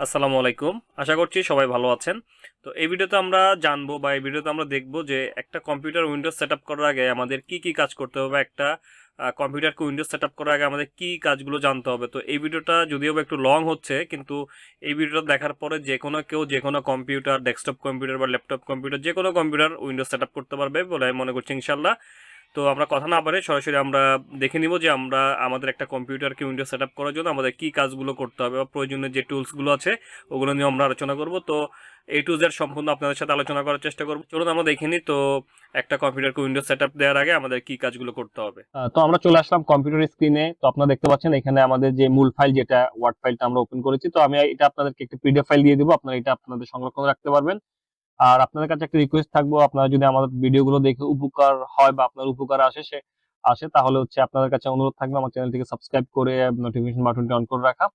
আসসালামু আলাইকুম। আশা করছি সবাই ভালো আছেন। তো এই ভিডিওতে আমরা জানব বা এই ভিডিওতে আমরা দেখব যে একটা কম্পিউটার উইন্ডোজ সেট করার আগে আমাদের কি কি কাজ করতে হবে একটা কম্পিউটারকে উইন্ডোজ সেট করার আগে আমাদের কি কাজগুলো জানতে হবে। তো এই ভিডিওটা যদিও একটু লং হচ্ছে, কিন্তু এই ভিডিওটা দেখার পরে যে কোনো কেউ, যে কোনো কম্পিউটার, ডেস্কটপ কম্পিউটার বা ল্যাপটপ কম্পিউটার, যে কোনো কম্পিউটার উইন্ডোজ সেট করতে পারবে বলে আমি মনে করছি ইনশাল্লাহ তো আমরা কথা না পারে সরাসরি আমরা দেখে নিব যে আমরা আমাদের একটা কম্পিউটারকে উইন্ডোজ সেট আপ করার জন্য আমাদের কি কাজগুলো করতে হবে বা প্রয়োজনীয় যে টুলসগুলো আছে, ওগুলো নিয়ে আমরা আলোচনা করব। তো এ টু জেড সম্পূর্ণ আপনাদের সাথে আলোচনা করার চেষ্টা করব। চলুন আমরা দেখে নিই, তো একটা কম্পিউটারকে উইন্ডোজ সেট আপ দেওয়ার আগে আমাদের কি কাজগুলো করতে হবে। তো আমরা চলে আসলাম কম্পিউটার স্ক্রিনে তো আপনারা দেখতে পাচ্ছেন এখানে আমাদের যে মূল ফাইল যেটা ওয়ার্ড ফাইলটা আমরা ওপেন করেছি, তো আমি এটা আপনাদেরকে একটা পিডিএফ ফাইল দিয়ে দিব। আপনারা এটা আপনাদের সংরক্ষণ রাখতে পারবেন। আর আপনাদের কাছে একটা রিকোয়েস্ট থাকব, আপনারা যদি আমাদের ভিডিওগুলো দেখে উপকার হয় বা আপনার উপকার আসে, সে আসে, তাহলে হচ্ছে আপনাদের কাছে অনুরোধ থাকবে আমার চ্যানেলটিকে সাবস্ক্রাইব করে নোটিফিকেশন বাটনটি অন করে রাখা।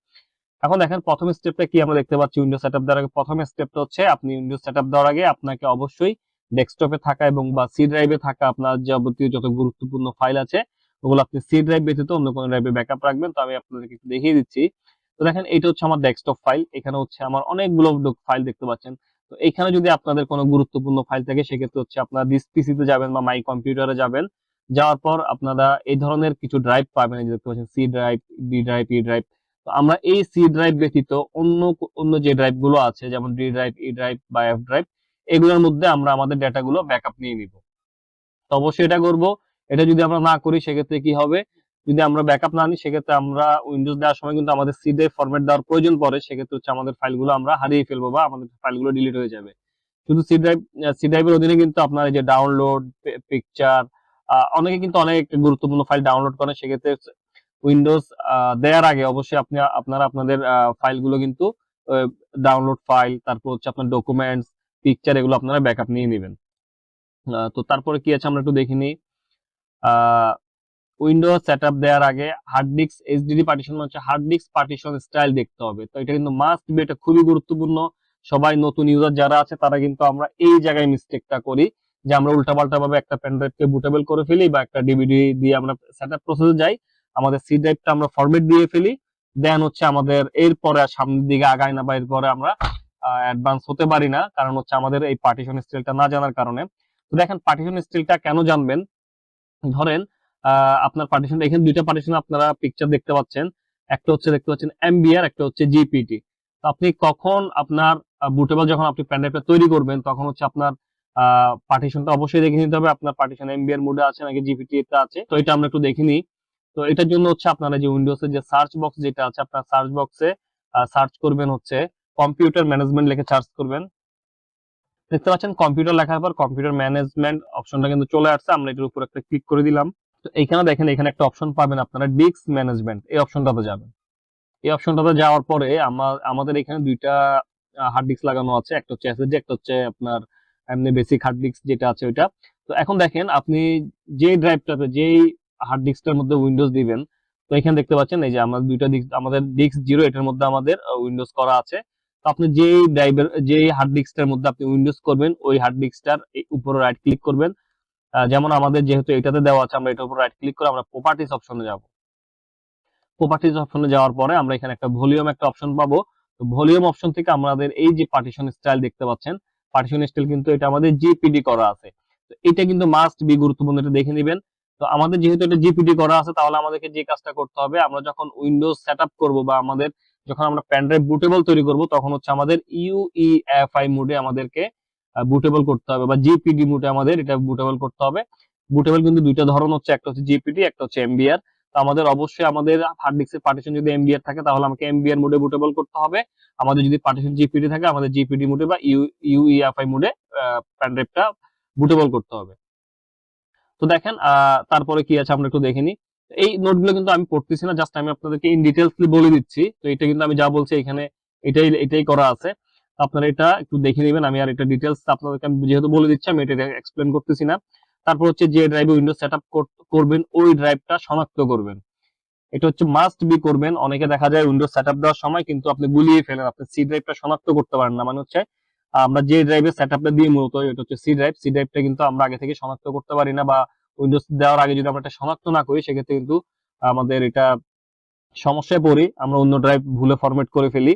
এখন দেখেন প্রথম স্টেপটা কি আমরা দেখতে পাচ্ছি উইন্ডোজ সেটআপ দেওয়ার আগে। প্রথম স্টেপটা হচ্ছে আপনি উইন্ডোজ সেটআপ দেওয়ার আগে আপনাকে অবশ্যই ডেস্কটপে থাকা এবং বা সি ড্রাইভে থাকা আপনার যাবতীয় যত গুরুত্বপূর্ণ ফাইল আছে, ওগুলো আপনি সি ড্রাইভ ব্যতীত অন্য কোনো ড্রাইভে ব্যাকআপ রাখবেন। তো আমি আপনাদেরকে একটু দেখিয়ে দিচ্ছি। তো দেখেন, এটা হচ্ছে আমার ডেস্কটপ ফাইল এখানে হচ্ছে আমার অনেকগুলো ফাইল দেখতে পাচ্ছেন। তো এখানে যদি আপনাদের কোনো গুরুত্বপূর্ণ ফাইল থাকে, সেক্ষেত্রে হচ্ছে আপনারা দিস পিসিতে যাবেন বা মাই কম্পিউটারে যাবেন। যাওয়ার পর আপনারা এই ধরনের কিছু ড্রাইভ পাবেন দেখতে পাচ্ছেন C drive D drive E drive তো আমরা এই সি ড্রাইভ ব্যতীত অন্য অন্য যে ড্রাইভগুলো আছে, যেমন ডি ড্রাইভ ই ড্রাইভ বা এফ ড্রাইভ এগুলোর মধ্যে আমরা আমাদের ডেটাগুলো ব্যাকআপ নিয়ে নিব। তো অবশ্যই এটা করব। এটা যদি আমরা না করি, সেক্ষেত্রে কি হবে? যদি আমরা ব্যাকআপ না নিই সেক্ষেত্রে আমরা উইন্ডোজ দেওয়ার সময় কিন্তু আমাদের সি ড্রাইভ ফরম্যাট দেওয়ার প্রয়োজন পড়ে। সেক্ষেত্রে হচ্ছে আমাদের ফাইলগুলো আমরা হারিয়ে ফেলব বা আমাদের ফাইলগুলো ডিলিট হয়ে যাবে। শুধু সি ড্রাইভ সি ড্রাইভের অধীনে কিন্তু আপনার যে ডাউনলোড পিকচার অনেকে কিন্তু অনেক গুরুত্বপূর্ণ ফাইল ডাউনলোড করেন সেক্ষেত্রে উইন্ডোজ দেওয়ার আগে অবশ্যই আপনি, আপনারা আপনাদের ফাইলগুলো কিন্তু ডাউনলোড ফাইল তারপর হচ্ছে আপনার ডকুমেন্টস পিকচার এগুলো আপনারা ব্যাকআপ নিয়ে নেবেন। তো তারপরে কি আছে আমরা একটু দেখে নিই। উইন্ডোজ সেটআপ দেওয়ার আগে হার্ড ডিস্ক এইচডিডি পার্টিশন হচ্ছে হার্ড ডিস্ক পার্টিশন স্টাইল দেখতে হবে। তো এটা কিন্তু মাস্ট বি এটা খুবই গুরুত্বপূর্ণ। সবাই নতুন ইউজার যারা আছে, তারা কিন্তু আমরা এই জায়গায় মিস্টেকটা করি যে আমরা উল্টাপাল্টা ভাবে একটা পেন ড্রাইভকে বুটেবল করে ফেলি বা একটা ডিভিডি দিয়ে আমরা সেটআপ প্রসেসে যাই। আমাদের সি ড্রাইভটা আমরা ফরম্যাট দিয়ে ফেলি। দেন হচ্ছে আমাদের এরপরে আর সামনের দিকে আগাই না বা এরপরে আমরা অ্যাডভান্স হতে পারি না। কারণ হচ্ছে আমাদের এই পার্টিশন স্টাইলটা না জানার কারণে। তো দেখেন পার্টিশন স্টাইলটা কেন জানবেন? ধরেন আপনার পার্টিশন এখানে দুইটা পার্টিশন আপনারা পিকচার দেখতে পাচ্ছেন। একটা হচ্ছে দেখতে পাচ্ছেন এমবিআর একটা হচ্ছে জিপিটি তো আপনি কখন আপনার বুটেবল যখন আপনি প্যান ড্রাইভটা তৈরি করবেন, তখন হচ্ছে আপনার পার্টিশনটা অবশ্যই দেখে নিতে হবে। আপনার পার্টিশন এমবিআর মোডে আছে নাকি জিপিটি তে আছে। তো এটা আমরা একটু দেখে নিই। তো এটার জন্য হচ্ছে আপনারা যে উইন্ডোজের যে সার্চ বক্স যেটা আছে, আপনার সার্চ বক্সে সার্চ করবেন হচ্ছে কম্পিউটার ম্যানেজমেন্ট লিখে সার্চ করবেন। দেখতে পাচ্ছেন কম্পিউটার লেখার পর কম্পিউটার ম্যানেজমেন্ট অপশনটা কিন্তু চলে আসছে। আমরা এটার উপর একটা ক্লিক করে দিলাম। তো এইখানে দেখেন, এখানে একটা অপশন পাবেন আপনারা ডিস্ক ম্যানেজমেন্ট এই অপশনটাতে যাবেন। এই অপশনটাতে যাওয়ার পরে আমার আমাদের এখানে দুইটা হার্ড ডিস্ক লাগানো আছে। একটা হচ্ছে এসএসডি একটা হচ্ছে আপনার এমনি বেসিক হার্ড ডিস্ক যেটা আছে ওইটা। তো এখন দেখেন, আপনি যে ড্রাইভটাতে যেই হার্ড ডিস্কটার মধ্যে উইন্ডোজ দিবেন, তো এখানে দেখতে পাচ্ছেন, এই যে আমাদের দুইটা ডিস্ক আমাদের ডিস্ক জিরো এটার মধ্যে আমাদের উইন্ডোজ করা আছে। তো আপনি যে ড্রাইভের যে হার্ড ডিস্কটার মধ্যে আপনি উইন্ডোজ করবেন, ওই হার্ড ডিস্কটার উপরে রাইট ক্লিক করবেন। যেমন আমাদের যেহেতু এটাতে দেওয়া আছে, আমরা এটার উপর রাইট ক্লিক করে আমরা প্রপার্টিস অপশনে যাব। প্রপার্টিস অপশনে যাওয়ার পরে আমরা এখানে একটা ভলিউম একটা অপশন পাবো। তো ভলিউম অপশন থেকে আমাদের এই যে পার্টিশন স্টাইল দেখতে পাচ্ছেন পার্টিশন স্টাইল কিন্তু এটা আমাদের জিপিডি করা আছে। তো এটা কিন্তু মাস্ট বি গুরুত্বপূর্ণ, এটা দেখে নেবেন। তো আমাদের যেহেতু এটা জিপিডি করা আছে, তাহলে আমাদেরকে যে কাজটা করতে হবে, আমরা যখন উইন্ডোজ সেট আপ করব বা আমাদের যখন আমরা প্যান ড্রাইভ বুটেবল তৈরি করব, তখন হচ্ছে আমাদের ইউইএফআই মোডে আমাদেরকে বুটেবল করতে হবে বা জিপিডি মোডে আমাদের এটা বুটেবল করতে হবে। বুটেবল কিন্তু দুইটা ধরন হচ্ছে, একটা হচ্ছে জিপিডি একটা হচ্ছে এমবিআর তো আমাদের অবশ্যই আমাদের হার্ড ডিস্কের পার্টিশন যদি এমবিআর থাকে, তাহলে আমাকে এমবিআর মোডে বুটেবল করতে হবে। আমাদের যদি পার্টিশন জিপিডি থাকে, আমাদের জিপিডি মোডে বা ইউইএফআই মোডে প্যান ড্রাইভটা বুটেবল করতে হবে। তো দেখেন তারপরে কি আছে আমরা একটু দেখে নিই। এই নোটগুলো কিন্তু আমি পড়তেছি না, জাস্ট আমি আপনাদেরকে ইন ডিটেলসলি বলে দিচ্ছি। তো এটা কিন্তু আমি যা বলছি এখানে, এটাই এটাই করা আছে। আপনারা এটা একটু দেখে নেবেন, আমি আর এটা ডিটেলস আপনাদেরকে আমি যেহেতু বলে দিচ্ছি, আমি এটা এক্সপ্লেন করতেছি না। তারপর হচ্ছে যে ড্রাইভে উইন্ডোজ সেট করবেন, ওই ড্রাইভটা শনাক্ত করবেন। এটা হচ্ছে মাস্ট বি করবেন। অনেকে দেখা যায় উইন্ডোজ সেট দেওয়ার সময় কিন্তু আপনি গুলিয়ে ফেলেন, আপনি সি ড্রাইভটা শনাক্ত করতে পারেন না। মানে হচ্ছে, আমরা যে ড্রাইভের সেট আপটা দিয়ে মূলত, এটা হচ্ছে সি ড্রাইভ সি ড্রাইভটা কিন্তু আমরা আগে থেকে শনাক্ত করতে পারি না বা উইন্ডোজ দেওয়ার আগে যদি আমরা এটা শনাক্ত না করি, সেক্ষেত্রে কিন্তু আমাদের এটা সমস্যায় পড়ি। আমরা অন্য ড্রাইভ ভুলে ফরম্যাট করে ফেলি।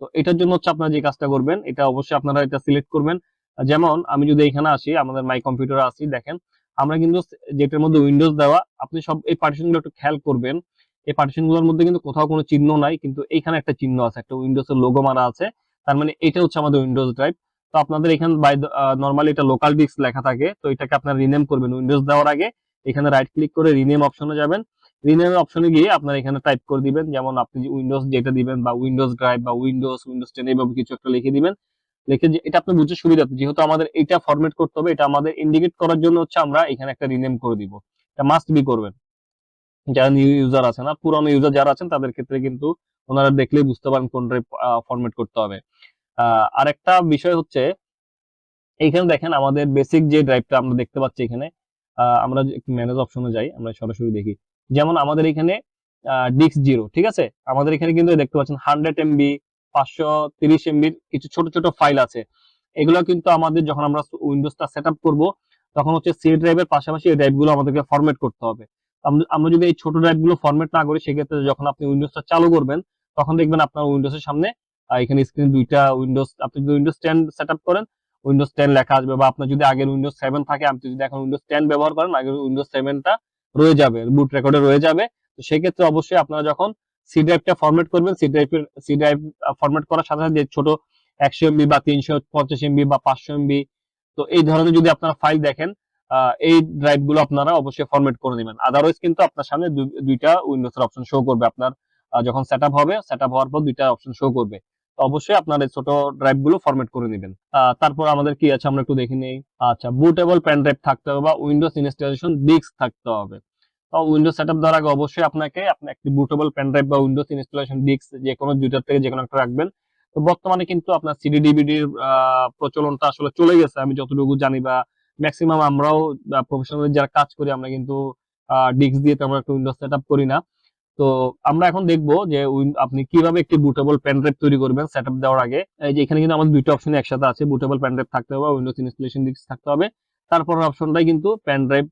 তো এটার জন্য হচ্ছে আপনারা যে কাজটা করবেন, এটা অবশ্যই আপনারা এটা সিলেক্ট করবেন। যেমন আমি যদি এখানে আসি, আমাদের মাই কম্পিউটারে আসি দেখেন, আমরা কিন্তু যেটার মধ্যে উইন্ডোজ দেওয়া, আপনি সব এই পার্টিশনগুলো একটু খেয়াল করবেন। এই পার্টিশনগুলোর মধ্যে কিন্তু কোথাও কোনো চিহ্ন নাই, কিন্তু এইখানে একটা চিহ্ন আছে, একটা উইন্ডোজ এর লোগো মারা আছে। তার মানে এটা হচ্ছে আমাদের উইন্ডোজ ড্রাইভ তো আপনাদের এখানে বাই নর্মালি এটা লোকাল ডিস্ক লেখা থাকে, তো এটাকে আপনারা রিনেম করবেন। উইন্ডোজ দেওয়ার আগে এখানে রাইট ক্লিক করে রিনেম অপশনে যাবেন। রিনেম অপশনে গিয়ে আপনারা এখানে টাইপ করে দিবেন। যেমন আপনি উইন্ডোজ যেটা দিবেন বা উইন্ডোজ ড্রাইভ বা উইন্ডোজ উইন্ডোজ টেন এইভাবে কিছু একটা লিখে দিবেন। লিখে যে- এটা আপনি বুঝতে সুবিধা যেহেতু আমাদের এটা ফরম্যাট করতে হবে এটা আমাদের ইন্ডিকেট করার জন্য হচ্ছে আমরা এখানে একটা রিনেম করে দিব। এটা মাস্ট বি করবেন। যারা নিউ ইউজার আছেন আর পুরনো ইউজার যারা আছেন তাদের ক্ষেত্রে কিন্তু ওনারা দেখলেই বুঝতে পারেন কোন ড্রাইভ ফরম্যাট করতে হবে। আহ, আরেকটা বিষয় হচ্ছে এইখানে দেখেন আমাদের বেসিক যে ড্রাইভটা আমরা দেখতে পাচ্ছি এখানে আমরা ম্যানেজ অপশনে যাই আমরা সরাসরি দেখি। যেমন আমাদের এখানে ডিক্স জিরো ঠিক আছে? আমাদের এখানে কিন্তু দেখতে পাচ্ছেন হান্ড্রেড এমবি পাঁচশো তিরিশ এমবির কিছু ছোট ছোট ফাইল আছে। এগুলো কিন্তু আমাদের যখন আমরা উইন্ডোজটা সেট আপ করব, তখন হচ্ছে সি ড্রাইভের পাশাপাশি এই ড্রাইভগুলো আমাদেরকে ফরম্যাট করতে হবে। আমরা- যদি এই ছোট ড্রাইভগুলো ফরম্যাট না করি, সেক্ষেত্রে যখন আপনি উইন্ডোজটা চালু করবেন, তখন দেখবেন আপনার উইন্ডোজের সামনে এখানে স্ক্রিন দুইটা উইন্ডোজ আপনি যদি উইন্ডোজ টেন সেট আপ করেন উইন্ডোজ টেন লেখা আসবে বা আপনার যদি আগের উইন্ডোজ সেভেন থাকে, আপনি যদি এখন উইন্ডোজ টেন ব্যবহার করেন, আগের উইন্ডোজ সেভেনটা রয়ে যাবে বুট রেকর্ডে রয়ে যাবে। তো সেক্ষেত্রে অবশ্যই আপনারা যখন সি ড্রাইভটা ফরম্যাট করবেন সি ড্রাইভের সি ড্রাইভ ফরম্যাট করার সাথে সাথে যে ছোট একশো এমবি বা তিনশো, পঞ্চাশ এমবি বা পাঁচশো এমবি তো এই ধরনের যদি আপনারা ফাইল দেখেন এই ড্রাইভগুলো আপনারা অবশ্যই ফরম্যাট করে নেবেন। আদারওয়াইজ কিন্তু আপনার সামনে দুই- দুইটা উইন্ডোজের অপশন শো করবে। আপনার যখন সেট হবে সেট হওয়ার পর দুইটা অপশন শো করবে। অবশ্যই আপনার এই ছোট ড্রাইভগুলো ফরম্যাট করে নেবেন তারপর আমাদের কি আছে আমরা একটু দেখে নেই। আচ্ছা বুটেবল পেন ড্রাইভ থাকতে হবে বা উইন্ডোজ ইনস্টলেশন ডিস্ক থাকতে হবে। তো উইন্ডোজ সেট আপ দেওয়ার আগে অবশ্যই আপনাকে আপনি একটি বুটেবল পেন ড্রাইভ বা উইন্ডোজ ইনস্টলেশন ডিস্ক যে কোনো দুইটার থেকে যে কোনো একটা রাখবেন। তো বর্তমানে কিন্তু আপনার সিডি ডিভিডির প্রচলনটা আসলে চলে গেছে। আমি যতটুকু জানি বা ম্যাক্সিমাম আমরাও প্রফেশনাল যারা কাজ করি, আমরা কিন্তু ডিস্ক দিয়ে তেমন একটা উইন্ডোজ সেট আপ করি না। তো আমরা এখন দেখব যে আপনি কীভাবে একটি বুটেবল পেন ড্রাইভ তৈরি করবেন সেট দেওয়ার আগে। এই যে এখানে কিন্তু আমাদের দুইটা অপশন একসাথে আছে বুটেবল পেন ড্রাইভ থাকতে হবে উইন্ডোজ ইনস্টলেশন ডিস্ক থাকতে হবে। তারপর অপশনটাই কিন্তু পেন ড্রাইভ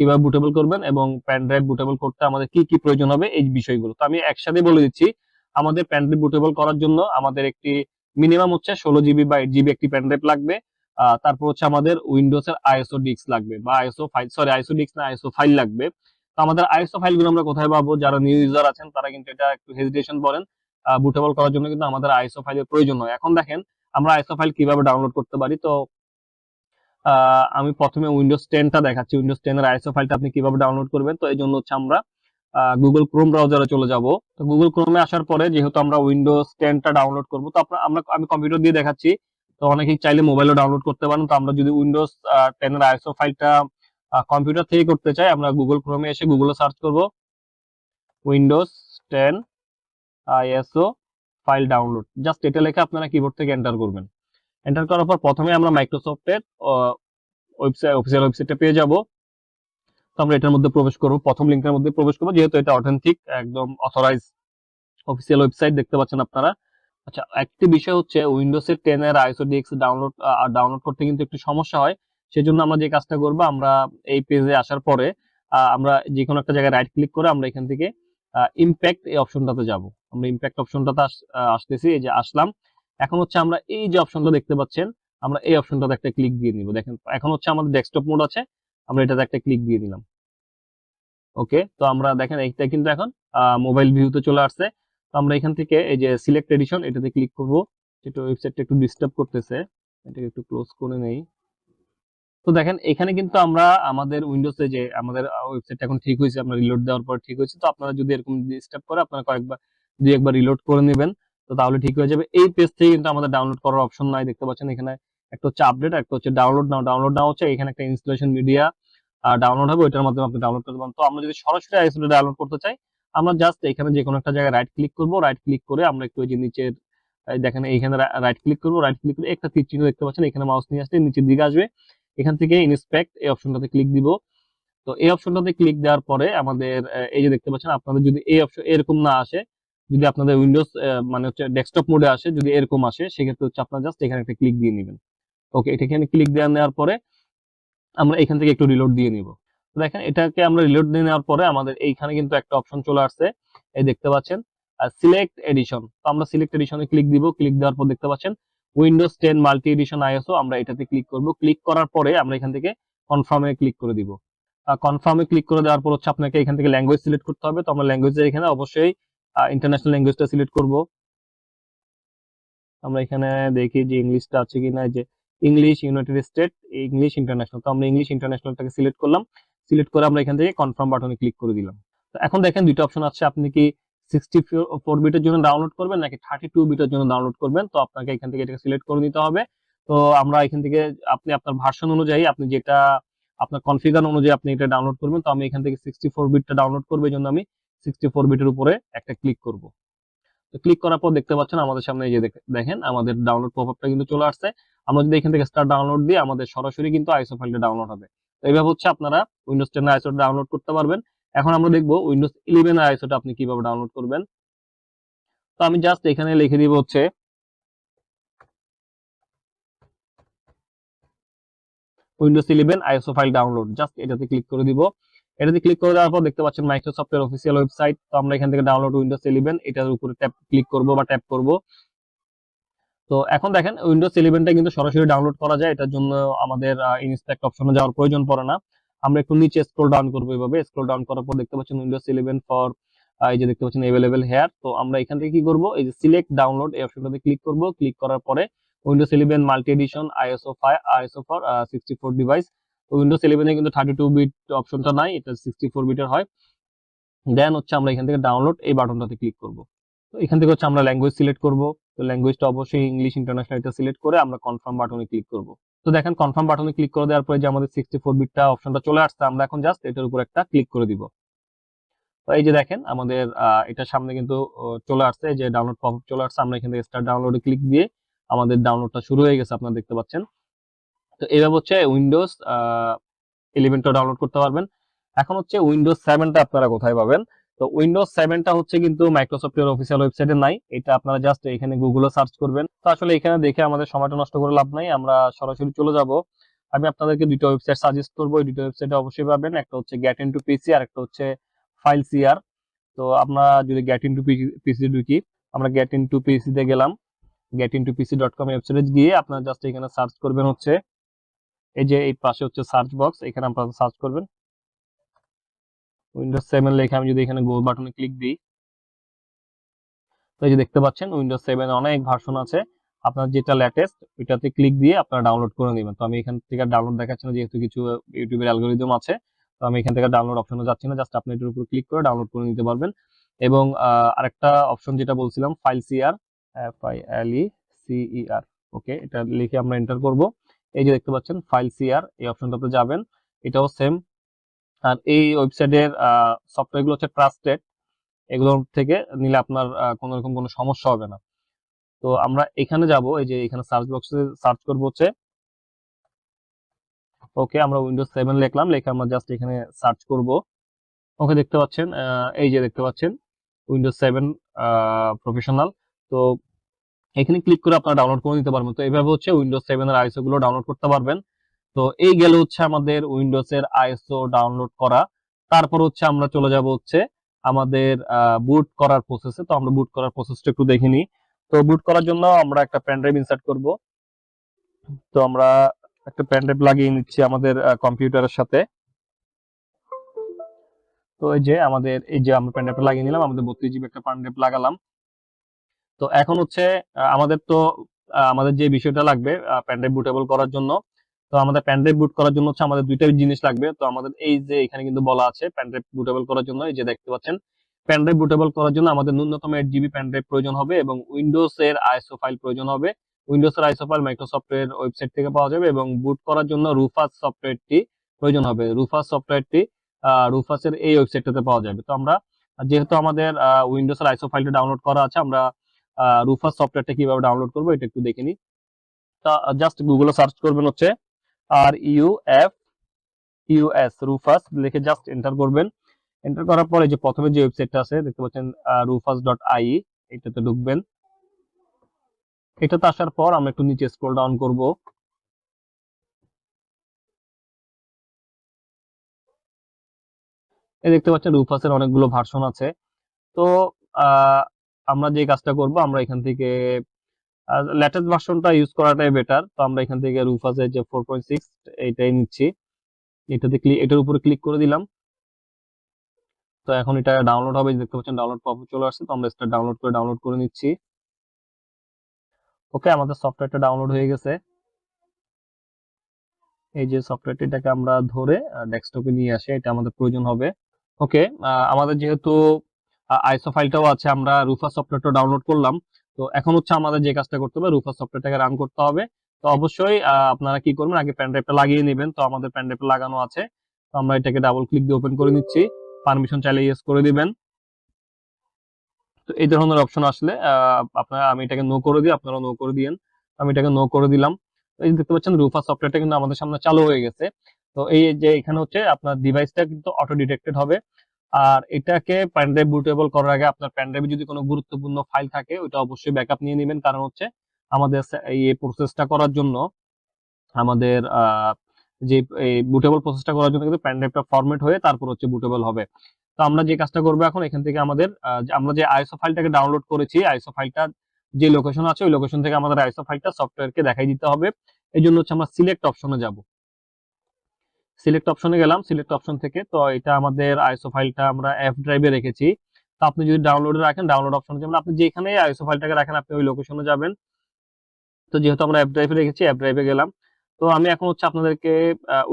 কীভাবে বুটেবল করবেন এবং পেন ড্রাইভ বুটেবল করতে আমাদের কি কি প্রয়োজন হবে এই বিষয়গুলো। তো আমি একসাথে বলে দিচ্ছি, আমাদের পেন ড্রাইভ বুটেবল করার জন্য আমাদের একটি মিনিমাম হচ্ছে ষোলো জিবি বা এইট জিবি একটি পেন ড্রাইভ লাগবে। তারপর হচ্ছে আমাদের উইন্ডোজ এর আইএসও ডিস্ক লাগবে বা ISO file sorry ISO disk না আইএসও ফাইল লাগবে। তো আমাদের আইএসও ফাইলগুলো আমরা কোথায় পাবো? যারা নিউ ইউজার আছেন, তারা কিন্তু এটা একটু হেজিটেশন করেন বুটেবল করার জন্য কিন্তু আমাদের আইএসও ফাইলের প্রয়োজন হয় এখন দেখেন, আমরা আইএসও ফাইল কীভাবে ডাউনলোড করতে পারি? তো আমি প্রথমে উইন্ডোজ টেনটা দেখাচ্ছি। উইন্ডোজ টেন এর আইএসও ফাইলটা আপনি কীভাবে ডাউনলোড করবেন? তো এই জন্য হচ্ছে আমরা গুগল ক্রোম ব্রাউজারে চলে যাব। তো গুগল ক্রোমে আসার পরে যেহেতু আমরা উইন্ডোজ টেনটা ডাউনলোড করব, তো আপনার আমরা, আমি কম্পিউটার দিয়ে দেখাচ্ছি। তো অনেকেই চাইলে মোবাইলও ডাউনলোড করতে পারেন। তো আমরা যদি উইন্ডোজ টেনের আইএসও ফাইলটা কম্পিউটার থেকে করতে চাই, আমরা গুগল ক্রোমে এসে গুগলে সার্চ করব। Windows ten ISO file download just এটা লিখে আপনারা কিবোর্ড থেকে এন্টার করবেন। এন্টার করার পর প্রথমে আমরা মাইক্রোসফটের ওয়েবসাইট অফিসিয়াল ওয়েবসাইটে পেয়ে যাব। তো আমরা এটার মধ্যে প্রবেশ করব। প্রথম লিঙ্কের মধ্যে প্রবেশ করব, যেহেতু এটা অথেন্টিক একদম অথরাইজ অফিসিয়াল ওয়েবসাইট দেখতে পাচ্ছেন আপনারা। আচ্ছা একটি বিষয় হচ্ছে উইন্ডোজ এর টেন এর আইসো ডিএক্স ডাউনলোড ডাউনলোড করতে কিন্তু একটু সমস্যা হয়। সেজন্য আমরা যে কাজটা করব, আমরা এই পেজে আসার পরে আমরা যে কোনো একটা জায়গায় রাইট ক্লিক করে আমরা এখান থেকে ইমপ্যাক্ট এই অপশনটাতে যাব। আমরা ইমপ্যাক্ট অপশনটাতে আসতেছি, এই যে আসলাম। এখন হচ্ছে আমরা এই যে অপশনটা দেখতে পাচ্ছেন, আমরা এই অপশনটাতে একটা ক্লিক দিয়ে নিব। দেখেন, এখন হচ্ছে আমাদের ডেস্কটপ মোড আছে, আমরা এটাতে একটা ক্লিক দিয়ে দিলাম। ওকে তো আমরা দেখেন, এইটা কিন্তু এখন মোবাইল ভিউতে চলে আসছে। তো আমরা এখান থেকে এই যে সিলেক্ট এডিশন এটাতে ক্লিক করব। এটা ওয়েবসাইটটা একটু ডিস্টার্ব করতেছে, এটাকে একটু ক্লোজ করে নেই। তো দেখেন, এখানে কিন্তু আমরা আমাদের উইন্ডোজে যে আমাদের ওয়েবসাইট এখন ঠিক হয়েছে, আমরা রিলোড দেওয়ার পর ঠিক হয়েছে। তো আপনারা যদি এরকম ডিস্টার্ব করে, আপনারা কয়েকবার, দুই একবার রিলোড করে নেবেন। তো তাহলে ঠিক হয়ে যাবে। এই পেজ থেকে কিন্তু আমাদের ডাউনলোড করার অপশন নাই। দেখতে পাচ্ছেন এখানে একটা হচ্ছে আপডেট একটা হচ্ছে ডাউনলোড নাও ডাউনলোড নাও হচ্ছে এখানে একটা ইনস্টলেশন মিডিয়া ডাউনলোড হবে। ওইটার মাধ্যমে আপনি ডাউনলোড করতে পারেন তো আমরা যদি সরাসরি আইএসও ডাউনলোড করতে চাই, আমরা জাস্ট এখানে যে কোনো একটা জায়গায় রাইট ক্লিক করব। রাইট ক্লিক করে আমরা একটু ওই যে নিচের দেখেন এইখানে রাইট ক্লিক করব। রাইট ক্লিক করে একটা তীর চিহ্ন দেখতে পাচ্ছেন। এখানে মাউস নিয়ে আসলে নিচের দিকে আসবে। এখান থেকে ইনস্পেক্ট এই অপশনটাতে ক্লিক দিব। তো এই অপশনটাতে ক্লিক দেওয়ার পরে আমাদের এই যে দেখতে পাচ্ছেন, আপনাদের যদি এই অপশন এরকম না আসে, যদি আপনাদের উইন্ডোজ মানে হচ্ছে ডেস্কটপ মোডে আসে, যদি এরকম আসে, সেক্ষেত্রে হচ্ছে আপনার জাস্ট এখানে একটা ক্লিক দিয়ে নেবেন। ওকে এটা এখানে ক্লিক দেওয়া নেওয়ার পরে আমরা এখান থেকে একটু রিলোড দিয়ে নিব। দেখেন, এটাকে আমরা রিলোড দিয়ে নেওয়ার পরে আমাদের এইখানে কিন্তু একটা অপশন চলে আসছে। এই দেখতে পাচ্ছেন সিলেক্ট এডিশন তো আমরা সিলেক্ট এডিশনে ক্লিক দিব। ক্লিক দেওয়ার পর দেখতে পাচ্ছেন Windows ten multi edition ISO আমরা এটাতে ক্লিক করব। ক্লিক করার পরে আমরা এখান থেকে কনফার্মে ক্লিক করে দিব। কনফার্মে ক্লিক করে দেওয়ার পর হচ্ছে আপনাকে এখান থেকে ল্যাঙ্গুয়েজ সিলেক্ট করতে হবে। তো আমরা ল্যাঙ্গুয়েজের এখানে অবশ্যই ইন্টারন্যাশনাল ল্যাঙ্গুয়েজটা সিলেক্ট করব। আমরা এখানে দেখি যে ইংলিশটা আছে কিনা যে English United State English international তো আমরা ইংলিশ ইন্টারন্যাশনালটাকে সিলেক্ট করলাম। সিলেক্ট করে আমরা এখান থেকে কনফার্ম বাটনে ক্লিক করে দিলাম। তো এখন দেখেন দুইটা অপশন আছে। আপনি কি সিক্সটি ফোর বিটের জন্য ডাউনলোড করবেন নাকি থার্টি টু বিটের জন্য ডাউনলোড করবেন, তো আপনাকে এখান থেকে এটাকে সিলেক্ট করে নিতে হবে। তো আমরা এখান থেকে আপনি আপনার ভার্সন অনুযায়ী আপনি যেটা আপনার কনফিগার অনুযায়ী আপনি এটা ডাউনলোড করবেন, তো আমি এখান থেকে সিক্সটি ফোর বিটটা ডাউনলোড করব জন্য আমি সিক্সটি ফোর বিটের উপরে একটা ক্লিক করব। তো ক্লিক করার পর দেখতে পাচ্ছেন আমাদের সামনে যে দেখ- দেখেন আমাদের ডাউনলোড পপআপটা কিন্তু চলে আসছে। আমরা যদি এখান থেকে স্টার ডাউনলোড দিই, আমাদের সরাসরি কিন্তু আইসো ফাইলটা ডাউনলোড হবে। তো এইভাবে হচ্ছে আপনারা উইন্ডোজ টেন আইসো ডাউনলোড করতে পারবেন। এখন আমরা দেখব উইন্ডোজ ইলেভেন আইসোটা আপনি কীভাবে ডাউনলোড করবেন। তো আমি জাস্ট এখানে লিখে দিব হচ্ছে Windows eleven ISO file download just এটাতে ক্লিক করে দিব। এটাতে ক্লিক করে দেওয়ার পর দেখতে পাচ্ছেন মাইক্রোসফটের অফিসিয়াল ওয়েবসাইট তো আমরা এখান থেকে ডাউনলোড উইন্ডোজ ইলেভেন এটার উপরে ট্যাপ ক্লিক করব বা ট্যাপ করব। তো এখন দেখেন উইন্ডোজ ইলেভেনটা কিন্তু সরাসরি ডাউনলোড করা যায়, এটার জন্য আমাদের ইনস্ট্যাক্ট অপশনে যাওয়ার প্রয়োজন পড়ে না। আমরা একটু নিচে স্ক্রল ডাউন করব এইভাবে স্ক্রল ডাউন করার পর দেখতে পাচ্ছেন উইন্ডোজ ইলেভেন ফর এই যে দেখতে পাচ্ছেন অ্যাভেলেবেল হেয়ার তো আমরা এখান থেকে কি করব? এই যে সিলেক্ট ডাউনলোড এই অপশনটাতে ক্লিক করব। ক্লিক করার পরে Windows eleven multi edition ISO five ISO for sixty four device তো উইন্ডোজ ইলেভেনে কিন্তু থার্টি টু বিট অপশনটা নাই, এটা সিক্সটি ফোর বিটের হয়। দেন হচ্ছে আমরা এখান থেকে ডাউনলোড এই বাটনটাতে ক্লিক করব। তো এখান থেকে হচ্ছে আমরা ল্যাঙ্গুয়েজ সিলেক্ট করব। তো ল্যাঙ্গুয়েজটা অবশ্যই ইংলিশ ইন্টারন্যাশনাল এটা সিলেক্ট করে আমরা কনফার্ম বাটনে ক্লিক করব। তো দেখেন কনফার্ম বাটনে ক্লিক করে দেওয়ার পরে যে আমাদের সিক্সটি ফোর বিটটা অপশনটা চলে আসছে, আমরা এখন জাস্ট এটার উপর একটা ক্লিক করে দিব। তো এই যে দেখেন আমাদের এটার সামনে কিন্তু চলে আসছে যে ডাউনলোড পপ চলে আসছে, আমরা এখান থেকে স্টার্ট ডাউনলোডে ক্লিক দিয়ে আমাদের ডাউনলোডটা শুরু হয়ে গেছে, আপনারা দেখতে পাচ্ছেন। তো এইভাবে হচ্ছে উইন্ডোজ ইলেভেনটা ডাউনলোড করতে পারবেন। এখন হচ্ছে উইন্ডোজ সেভেনটা আপনারা কোথায় পাবেন? তো উইন্ডোজ সেভেনটা হচ্ছে কিন্তু মাইক্রোসফটের অফিসিয়াল ওয়েবসাইটে নাই। এটা আপনারা জাস্ট এখানে গুগলে সার্চ করবেন। তো আসলে এখানে দেখে আমাদের সময়টা নষ্ট করে লাভ নাই। আমরা সরাসরি চলে যাব। আমি আপনাদেরকে দুটো ওয়েবসাইট সাজেস্ট করব। এই দুটো ওয়েবসাইটে অবশ্যই পাবেন। একটা হচ্ছে গেট ইনটু পিসি আর একটা হচ্ছে ফাইল সিআর তো আমরা যদি গেট ইনটু পিসি ঢুকি, আমরা গেট ইনটু পিসি তে গেলাম। Get into PC dot com ওয়েবসাইটে গিয়ে আপনারা জাস্ট এখানে সার্চ করবেন হচ্ছে। এই যে এই পাশে হচ্ছে সার্চ বক্স এখানে আপনারা সার্চ করবেন। উইন্ডোজ সেভেন লেখা আমি যদি এখানে গো বাটনে ক্লিক দিই, তো এই যে দেখতে পাচ্ছেন উইন্ডোজ সেভেন অনেক ভার্সন আছে। আপনার যেটা লেটেস্ট ওইটাতে ক্লিক দিয়ে আপনারা ডাউনলোড করে নেবেন। তো আমি এখান থেকে ডাউনলোড দেখাচ্ছি না, যেহেতু কিছু ইউটিউবের অ্যালগোরিদম আছে। তো আমি এখান থেকে ডাউনলোড অপশনে যাচ্ছি না জাস্ট আপনি এটার উপর ক্লিক করে ডাউনলোড করে নিতে পারবেন। এবং আরেকটা অপশন যেটা বলছিলাম file CR F I L E CER okay এটা লিখে আমরা এন্টার করব। এই যে দেখতে পাচ্ছেন ফাইল সিআর এই অপশনটাতে যাবেন। এটাও সেম আর এই ওয়েবসাইটের সফটওয়্যারগুলো হচ্ছে ট্রাস্টেড এগুলোর থেকে নিলে আপনার কোনো রকম কোনো সমস্যা হবে না। তো আমরা এখানে যাব, এই যে এখানে সার্চ বক্সে সার্চ করব হচ্ছে। ওকে আমরা উইন্ডোজ সেভেন লিখলাম, লিখে আমরা জাস্ট এখানে সার্চ করব। ওকে দেখতে পাচ্ছেন এই যে দেখতে পাচ্ছেন উইন্ডোজ সেভেন প্রফেশনাল তো এখানে ক্লিক করে আপনারা ডাউনলোড করে নিতে পারবেন। তো এইভাবে হচ্ছে উইন্ডোজ সেভেন এর আইএসও গুলো ডাউনলোড করতে পারবেন। তো এই গেল হচ্ছে আমাদের উইন্ডোজ এর আইএসও ডাউনলোড করা। তারপর হচ্ছে আমরা চলে যাব হচ্ছে আমাদের বুট করার প্রসেসে তো আমরা বুট করার প্রসেসটা একটু দেখে তো বুট করার জন্য আমরা একটা পেন ড্রাইভ ইনসার্ট করব। তো আমরা একটা পেন লাগিয়ে নিচ্ছি আমাদের কম্পিউটারের সাথে। তো এই যে আমাদের, এই যে আমরা পেন লাগিয়ে নিলাম, আমাদের বত্রিশ জিবি একটা পেন লাগালাম। তো এখন হচ্ছে আমাদের তো আমাদের যে বিষয়টা লাগবে পেন বুটেবল করার জন্য তো আমাদের পেন ড্রাইভ বুট করার জন্য হচ্ছে আমাদের দুইটা জিনিস লাগবে। তো আমাদের এই যে এখানে কিন্তু বলা আছে পেন ড্রাইভ বুটেবল করার জন্য, এই যে দেখতে পাচ্ছেন পেন ড্রাইভ বুটেবল করার জন্য আমাদের ন্যূনতম এইট জিবি পেন ড্রাইভ প্রয়োজন হবে এবং উইন্ডোজ এর আইসো ফাইল প্রয়োজন হবে। উইন্ডোজ এর আইসো ফাইল মাইক্রোসফটের ওয়েবসাইট থেকে পাওয়া যাবে এবং বুট করার জন্য রুফাস সফটওয়্যারটি প্রয়োজন হবে। রুফাস সফটওয়্যারটি রুফাসের এই ওয়েবসাইটটাতে পাওয়া যাবে। তো আমরা, যেহেতু আমাদের উইন্ডোজ এর আইএসও ফাইলটা ডাউনলোড করা আছে, আমরা রুফাস সফটওয়্যারটা কীভাবে ডাউনলোড করব এটা একটু দেখে নিই। তা জাস্ট গুগলে সার্চ করবেন হচ্ছে R U F U S Rufus লিখে জাস্ট এন্টার করবেন। এন্টার করার পরে যে প্রথমে যে ওয়েবসাইটটা আছে, দেখতে পাচ্ছেন রুফাস ডট আই এটাতে ঢুকবেন। এটাতে আসার পর আমরা একটু নিচে স্ক্রল ডাউন করব। এই দেখতে পাচ্ছেন রুফাসের অনেকগুলো ভার্সন আছে। তো আমরা যে কাজটা করব, আমরা এখান থেকে লেটেস্ট ভার্সনটা ইউজ করাটাই বেটার তো আমরা এখান থেকে রুফাসের যে ফোর পয়েন্ট সিক্স এইটাই নিচ্ছি। এটাতে ক্লিক এটার উপরে ক্লিক করে দিলাম। তো এখন এটা ডাউনলোড হবে দেখতে পাচ্ছেন ডাউনলোড পপ চলে আসছে, তো আমরা এটা ডাউনলোড করে ডাউনলোড করে নিচ্ছি। ওকে আমাদের সফটওয়্যারটা ডাউনলোড হয়ে গেছে। এই যে সফটওয়্যারটাকে আমরা ধরে ডেস্কটপে নিয়ে আসি, এটা আমাদের প্রয়োজন হবে। ওকে আমাদের যেহেতু আইসো ফাইলটাও আছে, আমরা রুফা সফটওয়্যারটা ডাউনলোড করলাম। তো এখন হচ্ছে আমাদের যে কাজটা করতে হবে রুফা সফটওয়্যারটাকে রান করতে হবে। তো অবশ্যই আপনারা কি করবেন, আগে পেন ড্রাইভটা লাগিয়ে নেবেন। তো আমাদের পেন ড্রাইভটা লাগানো আছে। তো আমরা এটাকে ডাবল ক্লিক দিয়ে ওপেন করে নিচ্ছি। পারমিশন চাইলে ইয়েস করে দিবেন। তো এই ধরনের অপশন আসলে আপনারা, আমি এটাকে নো করে দিই আপনারা নো করে দিয়েন। আমি এটাকে নো করে দিলাম। এই দেখতে পাচ্ছেন রুফা সফটওয়্যারটা কিন্তু আমাদের সামনে চালু হয়ে গেছে। তো এই যে এখানে হচ্ছে, আপনার ডিভাইসটা কিন্তু অটো ডিটেক্টেড হবে। আর এটাকে পেন ড্রাইভ বুটেবল করার আগে আপনার পেন ড্রাইভে যদি কোনো গুরুত্বপূর্ণ ফাইল থাকে, ওইটা অবশ্যই ব্যাকআপ নিয়ে নেবেন। কারণ হচ্ছে আমাদের এই প্রসেসটা করার জন্য আমাদের যে বুটেবল প্রসেসটা করার জন্য কিন্তু পেন ড্রাইভটা ফরম্যাট হয়ে তারপর হচ্ছে বুটেবল হবে। তো আমরা যে কাজটা করব এখন, এখান থেকে আমাদের আমরা যে আইএসও ফাইলটাকে ডাউনলোড করেছি আইসো ফাইলটা যে লোকেশন আছে, ওই লোকেশন থেকে আমাদের আইএসও ফাইলটা সফটওয়্যারকে দেখাই দিতে হবে। এই জন্য হচ্ছে আমরা সিলেক্ট অপশনে যাব। সিলেক্ট অপশনে গেলাম সিলেক্ট অপশন থেকে। তো এটা আমাদের আইএসও ফাইলটা আমরা এফ ড্রাইভে রেখেছি। তো আপনি যদি ডাউনলোডে রাখেন ডাউনলোড অপশনে যাবেন আপনি যেখানে আইএসও ফাইলটাকে রাখেন, আপনি ওই লোকেশনে যাবেন। তো যেহেতু আমরা অ্যাপ ড্রাইভে রেখেছি অ্যাপ ড্রাইভে গেলাম। তো আমি এখন হচ্ছে আপনাদেরকে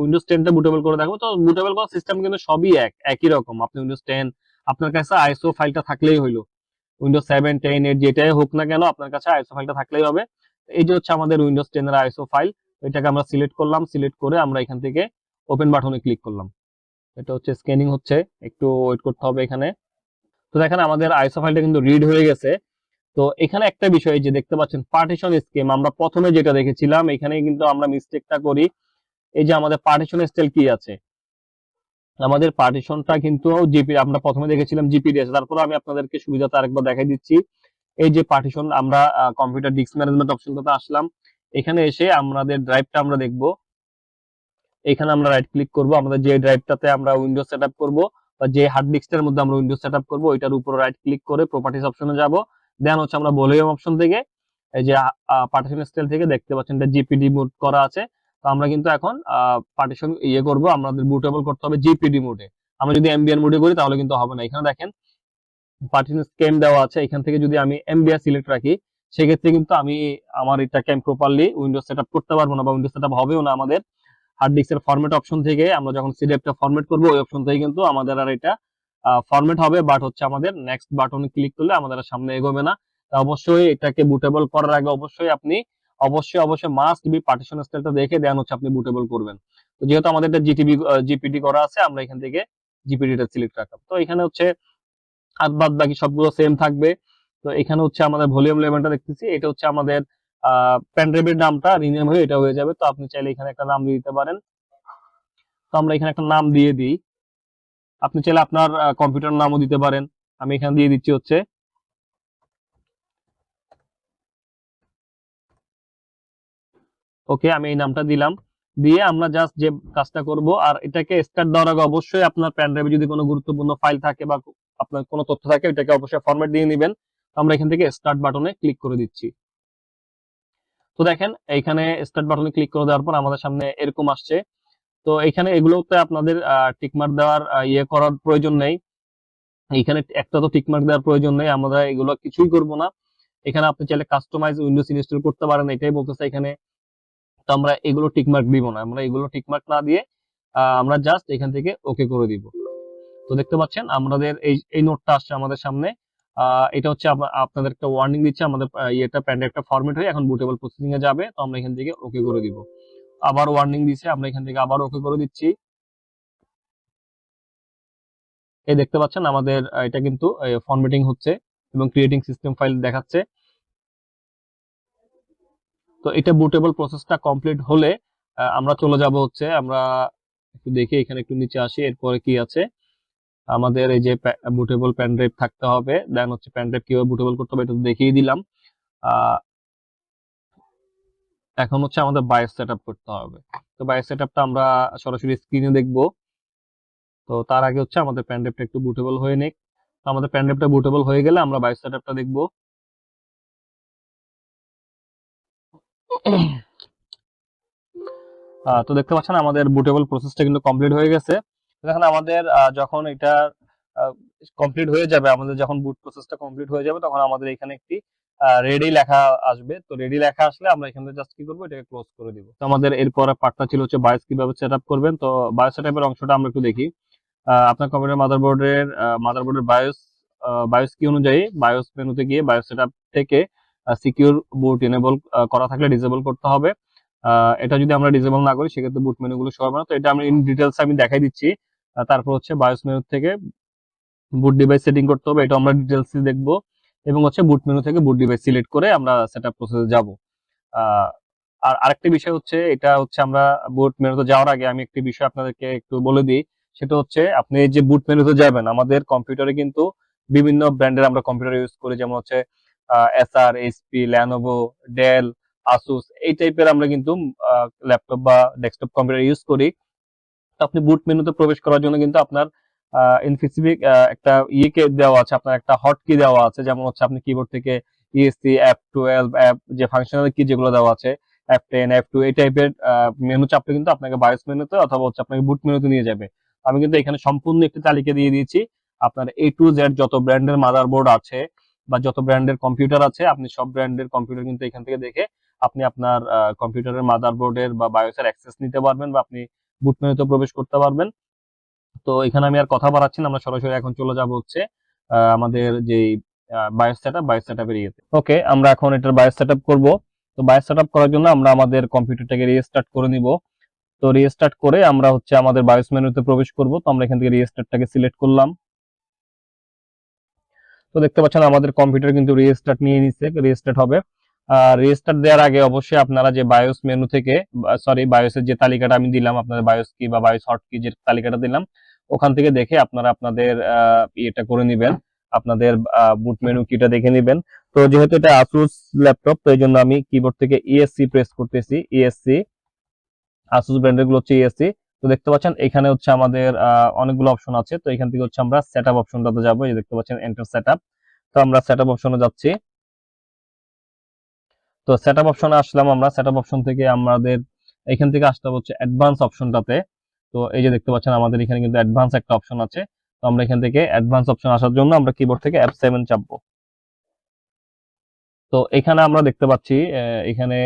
উইন্ডোজ টেনটা বুটেবল করে দেখাবো। তো বুটেবল করার সিস্টেম কিন্তু সবই এক, একই রকম। আপনি উইন্ডোজ টেন আপনার কাছে আইএসও ফাইলটা থাকলেই হইল। উইন্ডোজ সেভেন টেন এইট যেটাই হোক না কেন, আপনার কাছে আইএসও ফাইলটা থাকলেই হবে। এই যে হচ্ছে আমাদের উইন্ডোজ টেনের আইএসও ফাইল এটাকে আমরা সিলেক্ট করলাম। সিলেক্ট করে আমরা এখান থেকে ওপেন বাটনে ক্লিক করলাম। এটা হচ্ছে স্ক্যানিং হচ্ছে, একটু ওয়েট করতে হবে এখানে। তো দেখেন আমাদের আইএসও ফাইলটা কিন্তু রিড হয়ে গেছে। তো এখানে একটা বিষয় যে দেখতে পাচ্ছেন পার্টিশন স্কিম আমরা প্রথমে যেটা দেখেছিলাম এখানে কিন্তু আমরা মিস্টেকটা করি। এই যে আমাদের পার্টিশন স্টাইল কি আছে? আমাদের পার্টিশনটা কিন্তু জিপি আমরা প্রথমে দেখেছিলাম জিপিডিএস তারপর আমি আপনাদেরকে সুবিধাটা আরেকবার দেখাই দিচ্ছি। এই যে পার্টিশন আমরা কম্পিউটার ডিস্ক ম্যানেজমেন্ট অপশনটাতে আসলাম। এখানে এসে আমাদের ড্রাইভটা আমরা দেখব। এখানে আমরা রাইট ক্লিক করব। আমাদের যে ড্রাইভটাতে আমরা উইন্ডোজ সেটআপ করব বা যে হার্ড ডিস্কটার মধ্যে আমরা উইন্ডোজ সেটআপ করব, ওইটার উপর রাইট ক্লিক করে প্রপার্টিস অপশনে যাব। দেন হচ্ছে আমরা ভলিউম অপশন থেকে, এই যে পার্টিশন স্টাইল থেকে দেখতে পাচ্ছেন এটা জিপিডি মোড করা আছে। তো আমরা কিন্তু এখন পার্টিশন ইয়ে করব। আমাদের বুটেবল করতে হবে জিপিডি মোডে আমরা যদি এমবিআর মোডে করি তাহলে কিন্তু হবে না। এখানে দেখেন পার্টিশন স্কেম দেওয়া আছে। এখান থেকে যদি আমি এমবিআর সিলেক্ট রাখি, সেক্ষেত্রে কিন্তু আমি আমার এটাকে আমি প্রপারলি উইন্ডোজ সেটআপ করতে পারব না বা উইন্ডোজ সেটআপ হবেও না আমাদের। হার্ড ডিস্কের ফরম্যাট অপশন থেকে আমরা যখন সিডিএফটা ফরম্যাট করব, ওই অপশন থেকে কিন্তু আমাদের আর এটা ফরম্যাট হবে বাট হচ্ছে আমাদের নেক্সট বাটনে ক্লিক করলে আমাদের সামনে এগোবে না। তা অবশ্যই এটাকে বুটেবল করার আগে অবশ্যই আপনি, অবশ্যই অবশ্যই মাস্ট বি পার্টিশন স্টাইলটা দেখে দেন হচ্ছে আপনি বুটেবল করবেন। তো যেহেতু আমাদের এটা জিটিবি জিপিডি করা আছে, আমরা এখান থেকে জিপিডিটা সিলেক্ট রাখলাম। তো এখানে হচ্ছে আর বাদ বাকি সবগুলো সেম থাকবে। তো এখানে হচ্ছে আমাদের ভলিউম লেভেলটা দেখতেছি, এটা হচ্ছে আমাদের পেন ড্রাইভের নামটা রিনেম হয়ে এটা হয়ে যাবে। তো আপনি চাইলে এখানে একটা নাম দিয়ে দিতে পারেন। তো আমরা এখানে একটা নাম দিয়ে দিই। আপনি চাইলে আপনার কম্পিউটার নামও দিতে পারেন। আমি এখানে দিয়ে দিচ্ছি হচ্ছে ওকে, আমি এই নামটা দিলাম। দিয়ে আমরা জাস্ট যে কাজটা করব, আর এটাকে স্টার্ট দেওয়ার আগে অবশ্যই আপনার পেন যদি কোনো গুরুত্বপূর্ণ ফাইল থাকে বা আপনার কোনো তথ্য থাকে এটাকে অবশ্যই ফরম্যাট দিয়ে নেবেন। আমরা এখান থেকে স্টার্ট বাটনে ক্লিক করে দিচ্ছি। তো দেখেন, এইখানে স্টার্ট বাটনে ক্লিক করে দেওয়ার পর আমাদের সামনে এরকম আসছে। তো এখানে এগুলোতে আপনাদের টিকমার্ক দেওয়ার ইয়ে করার প্রয়োজন নেই। এখানে একটা তো টিকমার্ক দেওয়ার প্রয়োজন নেই, আমরা এগুলো কিছুই করব না। এখানে আপনি চাইলে কাস্টমাইজ উইন্ডোজ ইনস্টল করতে পারেন, এটাই বলতেছে এখানে। তো আমরা এগুলো টিকমার্ক দিব না, আমরা এগুলো টিকমার্ক না দিয়ে আমরা জাস্ট এখান থেকে ওকে করে দিব। তো দেখতে পাচ্ছেন, আমাদের এই এই নোটটা আসছে আমাদের সামনে। এটা হচ্ছে আপ- আপনাদের একটা ওয়ার্নিং দিচ্ছে, আমাদের ইয়েটা প্যান্ডে একটা ফরম্যাট হয়ে এখন বুটেবল প্রসেসিং এ যাবে, তো আমরা এখান থেকে ওকে করে দিব। আবার ওয়ার্নিং দিচ্ছে আমরা এখান থেকে আবার ওকে করে দিচ্ছি। এই দেখতে পাচ্ছেন আমাদের এটা কিন্তু ফরম্যাটিং হচ্ছে এবং ক্রিয়েটিং সিস্টেম ফাইল দেখাচ্ছে। তো এটা বুটেবল প্রসেসটা কমপ্লিট হলে আমরা চলে যাব হচ্ছে, আমরা একটু দেখি, এখানে একটু নিচে আসি, এরপরে কি আছে। আমাদের এই যে বুটেবল প্যান ড্রাইভ থাকতে হবে। দেন হচ্ছে প্যান ড্রাইভ কীভাবে বুটেবল করতে হবে এটা তো দেখিয়ে দিলাম। এখন হচ্ছে আমাদের বায়োস সেট করতে হবে। তো বায়োস সেট আমরা সরাসরি স্ক্রিনে দেখব। তো তার আগে হচ্ছে আমাদের প্যান ড্রাইভটা একটু বুটেবল হয়ে নিক। তো আমাদের পেন ড্রাইভটা বুটেবল হয়ে গেলে আমরা বায়োস সেটআপটা দেখব। আহ, তো দেখতে পাচ্ছেন আমাদের বুটেবল প্রসেসটা কিন্তু কমপ্লিট হয়ে গেছে। দেখেন, আমাদের যখন এটা কমপ্লিট হয়ে যাবে, আমাদের যখন বুট প্রসেসটা কমপ্লিট হয়ে যাবে, তখন আমাদের এখানে একটি রেডি লেখা আসবে। তো রেডি লেখা আসলে আমরা এখান থেকে জাস্ট কি করব? এটাকে ক্লোজ করে দিব। তো আমাদের এরপরে পার্টটা ছিল হচ্ছে বায়োস কীভাবে সেট আপ করবেন। তো বায়োস সেট আপের অংশটা আমরা একটু দেখি। আপনার কম্পিউটার মাদারবোর্ডের মাদারবোর্ডের বায়োস বায়োস কি অনুযায়ী? বায়োস মেনুতে গিয়ে বায়োস সেট আপ থেকে সিকিউর বুট এনেবল করা থাকলে ডিসেবল করতে হবে। এটা যদি আমরা ডিসেবল না করি, সেক্ষেত্রে বুট মেনুগুলো হবে না। তো এটা আমি ইন ডিটেলস আমি দেখাই দিচ্ছি। তারপর হচ্ছে বায়োস মেনু থেকে বুট ডিভাইস সেটিং করতে হবে, এটা আমরা ডিটেলস দেখব। এবং হচ্ছে বুট মেনু থেকে বুট ডিভাইস সিলেক্ট করে আমরা সেটআপ প্রসেসে যাব। আর আরেকটা বিষয় হচ্ছে, এটা হচ্ছে আমরা বুট মেনুতে যাওয়ার আগে আমি একটি বিষয় আপনাদেরকে একটু বলে দিই। সেটা হচ্ছে, আপনি যে বুট মেনুতে যাবেন, আমাদের কম্পিউটারে কিন্তু বিভিন্ন ব্র্যান্ডের আমরা কম্পিউটার ইউজ করি। যেমন হচ্ছে Acer HP Lenovo Dell Asus এই টাইপের আমরা কিন্তু ল্যাপটপ বা ডেস্কটপ কম্পিউটার ইউজ করি। আপনি বুট মেনুতে প্রবেশ করার জন্য কিন্তু আপনার ইনফিসিফিক একটা ইয়েকে দেওয়া আছে, আপনার একটা হট কি দেওয়া আছে, যেমন হচ্ছে আপনি কিবোর্ড থেকে ইএসসি অ্যাপ টুয়েলভ অ্যাপ যে ফাংশনাল কি যেগুলো দেওয়া আছে অ্যাপ টেন অ্যাপ টু এই টাইপের মেনু চাপলে কিন্তু আপনাকে বায়োস মেনুতে অথবা হচ্ছে আপনাকে বুট মেনুতে নিয়ে যাবে। আমি কিন্তু এখানে সম্পূর্ণ একটি তালিকা দিয়ে দিয়েছি। আপনার এ টু জেড যত ব্র্যান্ডের মাদারবোর্ড আছে বা যত ব্র্যান্ডের কম্পিউটার আছে, আপনি সব ব্র্যান্ডের কম্পিউটার কিন্তু এখান থেকে দেখে আপনি আপনার কম্পিউটারের মাদারবোর্ডের বা বায়োসের অ্যাক্সেস নিতে পারবেন বা আপনি বুট প্রবেশ করতে পারবেন। তো এখানে আমি আর কথা বাড়াচ্ছি না, আমরা সরাসরি এখন চলে যাব হচ্ছে আমাদের যে বায়ো সেটআপ বায়োস সেটআপের ইয়েতে। ওকে আমরা এখন এটার বায়োস সেটআপ করব। তো বায়োস সেটআপ করার জন্য আমরা আমাদের কম্পিউটারটাকে রিস্টার্ট করে নিব। তো রিস্টার্ট করে আমরা হচ্ছে আমাদের বায়োস মেনুতে প্রবেশ করব। তো আমরা এখান থেকে রিস্টার্টটাকে সিলেক্ট করলাম। তো দেখতে পাচ্ছেন আমাদের কম্পিউটার কিন্তু রিস্টার্ট নিয়ে নিচ্ছে রিস্টার্ট হবে। রিস্টার্ট দেওয়ার আগে অবশ্যই আপনারা যে বায়োস মেনু থেকে সরি বায়োসের যে তালিকাটা আমি দিলাম, আপনাদের বায়োস কি বা বায়োস হট কি যে তালিকাটা দিলাম, ওখান থেকে দেখে আপনারা আপনাদের ইয়েটা করে নেবেন। আপনাদের বুট মেনু কিটা দেখে নেবেন। তো যেহেতু এটা আসুস ল্যাপটপ তো এই জন্য আমি কিবোর্ড থেকে ইএসসি প্রেস করতেছি। ইএসসি আসুস ব্র্যান্ডেরগুলো হচ্ছে ইএসসি তো দেখতে পাচ্ছেন, এখানে হচ্ছে আমাদের অনেকগুলো অপশন আছে। তো এখান থেকে হচ্ছে আমরা সেটআপ অপশনটাতে যাব। দেখতে পাচ্ছেন এন্টার সেটআপ তো আমরা সেট সেটআপ অপশনে যাচ্ছি। তো সেট আপ অপশনে আসলাম আমরা। সেট আপ অপশন থেকে আমাদের এখান থেকে আসতে হচ্ছে অ্যাডভান্স অপশনটাতে তো এই যে দেখতে পাচ্ছেন, আমাদের এখানে কিন্তু অ্যাডভান্স একটা অপশন আছে। তো আমরা এখান থেকে অ্যাডভান্স অপশন আসার জন্য আমরা কিবোর্ড থেকে অ্যাপ সেভেন চাপবো। তো এখানে আমরা দেখতে পাচ্ছি এখানে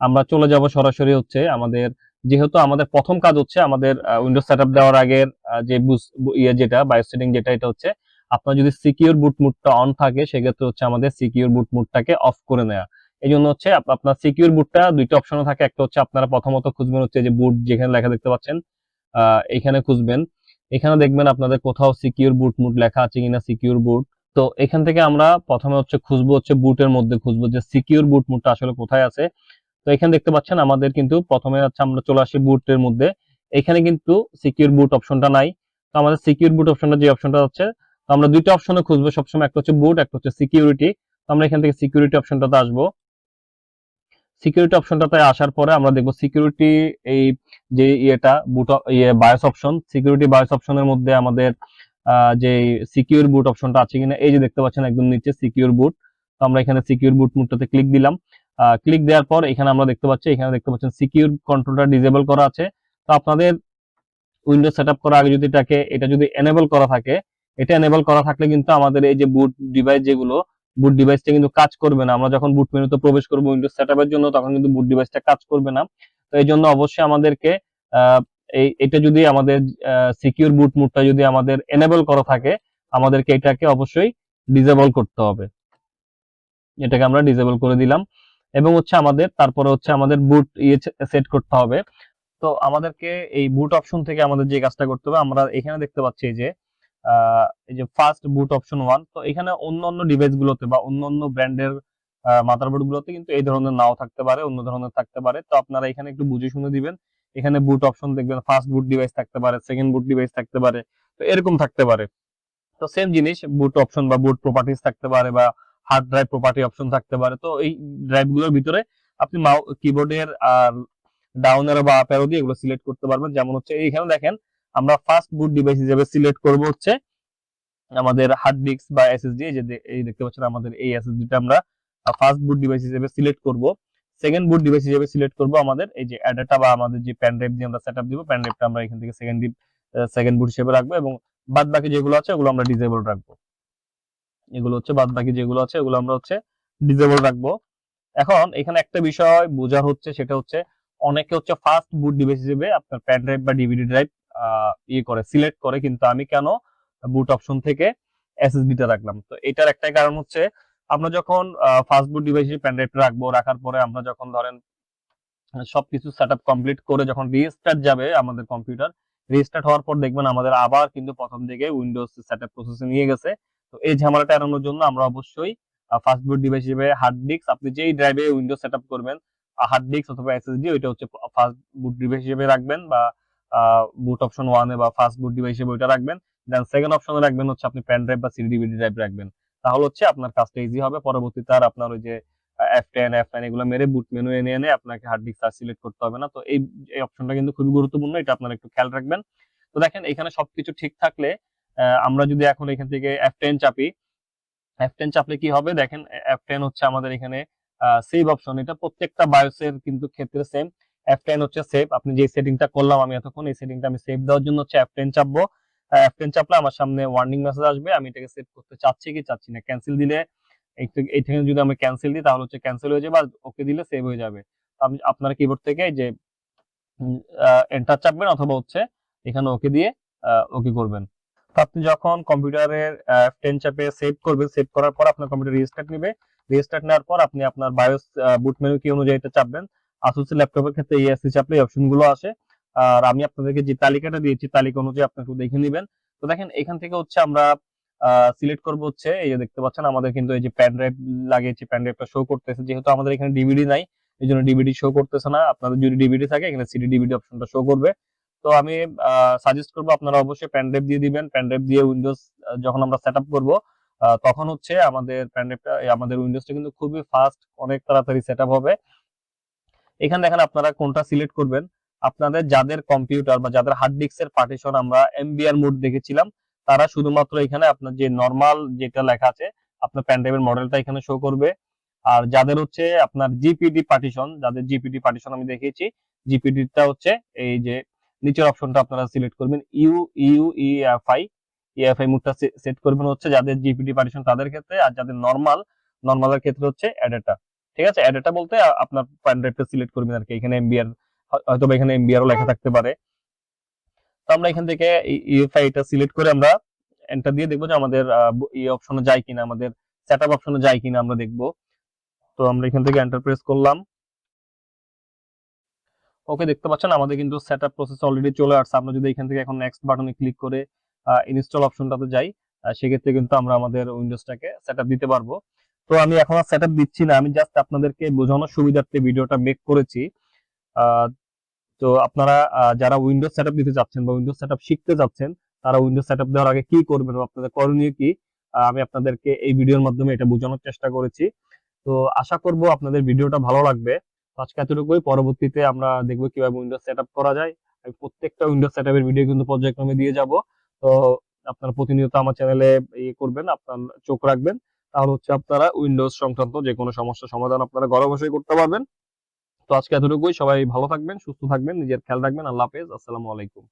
আমরা চলে যাব সরাসরি হচ্ছে আমাদের, যেহেতু আমাদের প্রথম কাজ হচ্ছে আমাদের উইন্ডোজ সেটআপ দেওয়ার আগের যে ইয়ে যেটা বায়োস সেটিং যেটা, এটা হচ্ছে আপনার যদি সিকিউর বুট মুডটা অন থাকে, সেক্ষেত্রে হচ্ছে আমাদের সিকিউর বুট মুডটাকে অফ করে নেওয়া এই জন্য হচ্ছে আপনার সিকিউর বুটটা দুইটা অপশনে থাকে। একটা হচ্ছে আপনারা প্রথমত খুঁজবেন হচ্ছে যে বুট যেখানে লেখা দেখতে পাচ্ছেন এখানে খুঁজবেন। এখানে দেখবেন আপনাদের কোথাও সিকিউর বুট মুড লেখা আছে কিনা সিকিউর বুট তো এখান থেকে আমরা প্রথমে হচ্ছে খুঁজবো হচ্ছে বুটের মধ্যে খুঁজবো যে সিকিউর বুট মুডটা আসলে কোথায় আছে। তো এখানে দেখতে পাচ্ছেন আমাদের কিন্তু প্রথমে হচ্ছে আমরা চলে আসি বুটের মধ্যে। এখানে কিন্তু সিকিউর বুট অপশনটা নাই। তো আমাদের সিকিউর বুট অপশনটা যে অপশনটা হচ্ছে তো আমরা দুইটা অপশনে খুঁজবো সবসময়। একটা হচ্ছে বুট একটা হচ্ছে সিকিউরিটি তো আমরা এখান থেকে সিকিউরিটি অপশনটাতে আসব। সিকিউরিটি অপশনটাতে আসার পরে আমরা দেখব সিকিউরিটি এই যে ইয়েটা বুট ইয়ে বায়োস অপশন সিকিউরিটি বায়োস অপশনের মধ্যে আমাদের যে সিকিউর বুট অপশনটা আছে কিনা, এই যে দেখতে পাচ্ছেন একদম নিচে সিকিউর বুট তো আমরা এখানে সিকিউর বুট মুডটাতে ক্লিক দিলাম। ক্লিক দেওয়ার পর এখানে আমরা দেখতে পাচ্ছি, এখানে দেখতে পাচ্ছেন সিকিউর কন্ট্রোলটা ডিসেবল করা আছে। তো আপনাদের উইন্ডোজ সেটআপ করার আগে যদি এটাকে, এটা যদি এনেবল করা থাকে, এটা এনেবল করা থাকলে কিন্তু আমাদের এই যে বুট ডিভাইস যেগুলো বুট ডিভাইসটা কিন্তু কাজ করবে না। আমরা যখন বুট মেনুতে প্রবেশ করব উইন্ডোজ সেটআপের জন্য, তখন কিন্তু বুট ডিভাইসটা কাজ করবে না। তো এই জন্য অবশ্যই আমাদেরকে এই, এটা যদি আমাদের সিকিউর বুট মুডটা যদি আমাদের এনেবল করা থাকে, আমাদেরকে এটাকে অবশ্যই ডিসেবল করতে হবে। এটাকে আমরা ডিসেবল করে দিলাম। এবং হচ্ছে আমাদের, তারপরে হচ্ছে আমাদের বুট ইয়ে সেট করতে হবে। তো আমাদেরকে এই বুট অপশন থেকে আমাদের যে কাজটা করতে হবে, আমরা এখানে দেখতে পাচ্ছি যে এই যে ফার্স্ট বুট অপশন ওয়ান তো এখানে অন্য অন্য ডিভাইস গুলোতে বা অন্য অন্য ব্র্যান্ডের মাদারবোর্ড গুলোতে কিন্তু এই ধরনের নাও থাকতে পারে, অন্য ধরনের থাকতে পারে। তো আপনারা এখানে একটু বুঝে শুনে দিবেন। এখানে বুট অপশন দেখবেন ফার্স্ট বুট ডিভাইস থাকতে পারে সেকেন্ড বুট ডিভাইস থাকতে পারে, তো এরকম থাকতে পারে। তো সেম জিনিস বুট অপশন বা বুট প্রপার্টিজ থাকতে পারে বা হার্ড ড্রাইভ প্রপার্টি অপশন থাকতে পারে। তো এই ড্রাইভগুলোর ভিতরে আপনি কিবোর্ডের আর ডাউন এরো বা আপ দিয়ে এগুলো সিলেক্ট করতে পারবেন। যেমন হচ্ছে এইখানে দেখেন আমরা ফার্স্ট বুট ডিভাইস হিসেবে সিলেক্ট করব হচ্ছে আমাদের হার্ড ডিস্ক বা এসএসডি যে এই দেখতে পাচ্ছেন আমাদের এই এসএসডিটা আমরা ফার্স্ট বুট ডিভাইস হিসেবে সিলেক্ট করব। সেকেন্ড বুট ডিভাইস হিসেবে সিলেক্ট করব আমাদের এই যে অ্যাডাটা বা আমাদের যে প্যান ড্রাইভ দিয়ে আমরা সেটআপ দিব প্যান ড্রাইভটা আমরা এখান থেকে সেকেন্ড সেকেন্ড বুট হিসেবে রাখব এবং বাদ বাকি যেগুলো আছে ওগুলো আমরা ডিসেবল রাখব। এগুলো হচ্ছে বাদ বাকি যেগুলো আছে ওগুলো আমরা হচ্ছে ডিসেবল রাখব। এখন এখানে একটা বিষয় বোঝার হচ্ছে, সেটা হচ্ছে অনেকে হচ্ছে ফার্স্ট বুট ডিভাইস হিসেবে আপনার প্যান ড্রাইভ বা ডিভিডি ড্রাইভ ইয়ে করে সিলেক্ট করে কিন্তু আমি কেন বুট অপশন থেকে এসএসডি টা রাখলাম। তো এটার একটাই কারণ হচ্ছে আমরা যখন ফার্স্ট বুট ডিভাইস ড্রাইভটা রাখব, রাখার পরে আমরা যখন ধরেন, সবকিছু সেট আপ কমপ্লিট করে যখন রিস্টার্ট যাবে আমাদের কম্পিউটার রিস্টার্ট হওয়ার পর দেখবেন আমাদের আবার কিন্তু প্রথম দিকে উইন্ডোজ সেট আপ প্রসেসে নিয়ে গেছে। তো এই ঝামেলাটা এড়ানোর জন্য আমরা অবশ্যই ফার্স্ট বুট ডিভাইস হিসেবে হার্ড ডিস্ক আপনি যেই ড্রাইভে উইন্ডোজ সেট আপ করবেন হার্ড ডিস্ক অথবা এসএসডি ওইটা হচ্ছে ফার্স্ট বুট ডিভাইস হিসেবে রাখবেন বা বুট অপশন ওয়ানে বা ফার্স্ট বুট ডিভাইস হিসেবে ওইটা রাখবেন। দেন সেকেন্ড অপশনে রাখবেন হচ্ছে আপনি প্যান ড্রাইভ বা সিডি ডিভিডি ড্রাইভ রাখবেন। তাহলে হচ্ছে আপনার কাজটা ইজি হবে। পরবর্তীতে আর আপনার ওই যে এফ টেন এফ নাইন এগুলো মেরে বুট মেনু এনে এনে আপনাকে হার্ড ডিস্ক আর সিলেক্ট করতে হবে না। তো এই এই অপশনটা কিন্তু খুবই গুরুত্বপূর্ণ। এটা আপনারা একটু খেয়াল রাখবেন। তো দেখেন, এখানে সবকিছু ঠিক থাকলে আমরা যদি এখন এখান থেকে এফ টেন চাপি এফ টেন চাপলে কি হবে? দেখেন এফ টেন হচ্ছে আমাদের এখানে সেভ অপশন এটা প্রত্যেকটা বায়োসের কিন্তু ক্ষেত্রে সেম এফ টেন হচ্ছে সেভ আপনি যে সেটিংটা করলাম আমি এতক্ষণ, এই সেটিংটা আমি সেভ দেওয়ার জন্য হচ্ছে এফ টেন চাপবো। এফ টেন চাপলে আমার সামনে ওয়ার্নিং মেসেজ আসবে। আমি এটাকে সেভ করতে চাচ্ছি কি চাচ্ছি না ক্যান্সেল দিলে এই থেকে- যদি আমি ক্যান্সেল দিই তাহলে হচ্ছে ক্যান্সেল হয়ে যাবে আর ওকে দিলে সেভ হয়ে যাবে। আমি আপনার কিবোর্ড থেকে যে এন্টার চাপবেন অথবা হচ্ছে এখানে ওকে দিয়ে ওকে করবেন। আপনি যখন কম্পিউটারের টেন চাপে সেভ করবেন সেভ করার পর আপনার কম্পিউটার রিস্টার্ট নেবে। রিস্টার্ট নেওয়ার পর আপনি আপনার বায়োস বুট মেনু কি অনুযায়ী চাপবেন। আসুস ল্যাপটপের ক্ষেত্রে ইএসসি চাপলে অপশনগুলো আসে। আর আমি আপনাদেরকে যে তালিকাটা দিয়েছি, তালিকা অনুযায়ী আপনি একটু দেখে নেবেন। তো দেখেন, এখান থেকে হচ্ছে আমরা সিলেক্ট করব হচ্ছে, এই যে দেখতে পাচ্ছেন আমাদের কিন্তু এই যে প্যান ড্রাইভ লাগিয়েছি প্যান ড্রাইভটা শো করতেছে। যেহেতু আমাদের এখানে ডিভিডি নাই, এই জন্য ডিভিডি শো করতেছে না। আপনাদের যদি ডিভিডি থাকে, এখানে সিডি ডিভিডি অপশনটা শো করবে। তো আমি সাজেস্ট করব আপনারা অবশ্যই প্যান ড্রাইভ দিয়ে দিবেন। প্যান ড্রাইভ দিয়ে উইন্ডোজ যখন আমরা সেট আপ করব তখন হচ্ছে আমাদের প্যান ড্রাইভটা আমাদের উইন্ডোজটা কিন্তু খুবই ফাস্ট অনেক তাড়াতাড়ি সেট আপ হবে। এখানে দেখেন আপনারা কোনটা সিলেক্ট করবেন। আপনাদের যাদের কম্পিউটার বা যাদের হার্ড ডিস্কের পার্টিশন আমরা এমবিআর মোড দেখেছিলাম, তারা শুধুমাত্র এখানে আপনার যে নর্মাল যেটা লেখা আছে, আপনার প্যান মডেলটা এখানে শো করবে। আর যাদের হচ্ছে আপনার জিপিডি পার্টিশন যাদের জিপিডি পার্টিশন আমি দেখিয়েছি জিপিডিটা হচ্ছে এই যে নিচের অপশনটা আপনারা সিলেক্ট করবেন ইউ ইউ ইএফআই ইএফআই মোডটা সেট করবেন হচ্ছে যাদের জিপিডি পার্টিশন তাদের ক্ষেত্রে, আর যাদের নর্মাল নর্মালের ক্ষেত্রে হচ্ছে অ্যাডাটা ঠিক আছে? অ্যাডাটা বলতে আপনার প্যান ড্রাইভটা সিলেক্ট করবেন আর কি। এখানে এমবিআর হয়তো এখানে এমবিআরও লেখা থাকতে পারে। তো আমরা এখান থেকে ইএফআই এটা সিলেক্ট করে আমরা এন্টার দিয়ে দেখব যে আমাদের এই অপশনে যায় কিনা, আমাদের সেটআপ অপশনে যায় কিনা আমরা দেখব। তো আমরা এখান থেকে এন্টার প্রেস করলাম। ওকে দেখতে পাচ্ছেন আমাদের কিন্তু সেটআপ প্রসেস অলরেডি চলে আসছে। আমরা যদি এখান থেকে এখন নেক্সট বাটনে ক্লিক করে ইনস্টল অপশনটাতে যাই সেক্ষেত্রে কিন্তু আমরা আমাদের উইন্ডোজটাকে সেটআপ দিতে পারব। তো আমি এখন আর সেটআপ দিচ্ছি না, আমি জাস্ট আপনাদেরকে বোঝানোর সুবিধার্থে ভিডিওটা মেক করেছি। তো আপনারা যারা উইন্ডোজ সেটআপ দিতে চাচ্ছেন বা উইন্ডোজ সেটআপ শিখতে যাচ্ছেন তারা উইন্ডোজ সেটআপ দেওয়ার আগে কি করবেন আপনাদের করণীয় কি আমি আপনাদেরকে এই ভিডিওর মাধ্যমে এটা বোঝানোর চেষ্টা করেছি। তো আশা করব আপনাদের ভিডিওটা ভালো লাগবে। আজকে এতটুকুই, পরবর্তীতে আমরা দেখব কীভাবে উইন্ডোজ সেটআপ করা যায়। আমি প্রত্যেকটা উইন্ডোজ সেটআপের ভিডিও কিন্তু পর্যায়ক্রমে দিয়ে যাব। তো আপনারা প্রতিনিয়ত আমার চ্যানেলে ইয়ে করবেন, আপনার চোখ রাখবেন। তাহলে হচ্ছে আপনারা উইন্ডোজ সংক্রান্ত যে কোনো সমস্যার সমাধান আপনারা ঘরে বসেই করতে পারবেন। তো আজকে এতটুকুই। সবাই ভালো থাকবেন, সুস্থ থাকবেন, নিজের খেয়াল রাখবেন। আল্লাহ হাফেজ। আসসালামু আলাইকুম।